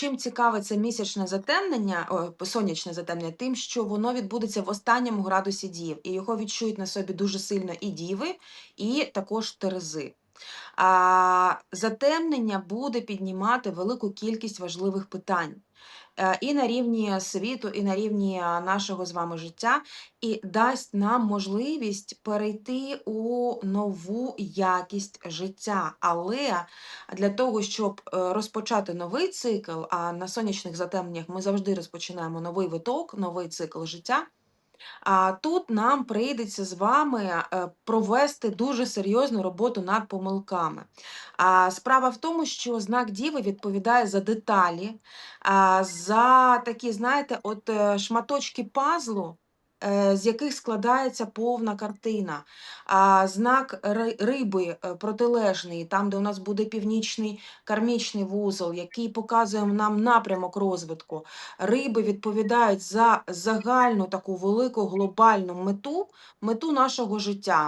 Чим цікаве це місячне затемнення, о, сонячне затемнення, тим, що воно відбудеться в останньому градусі Дів, і його відчують на собі дуже сильно і діви, і також терези. Затемнення буде піднімати велику кількість важливих питань. Е, і на рівні світу, і на рівні нашого з вами життя, і дасть нам можливість перейти у нову якість життя. Але для того, щоб е, розпочати новий цикл, а на сонячних затемненнях ми завжди розпочинаємо новий виток, новий цикл життя. А тут нам прийдеться з вами е, провести дуже серйозну роботу над помилками. А, справа в тому, що знак Діви відповідає за деталі, за такі, знаєте, от е, шматочки пазлу. Е, З яких складається повна картина. А знак риби е, протилежний, там, де у нас буде північний кармічний вузол, який показує нам напрямок розвитку. Риби відповідають за загальну таку велику глобальну мету, мету нашого життя.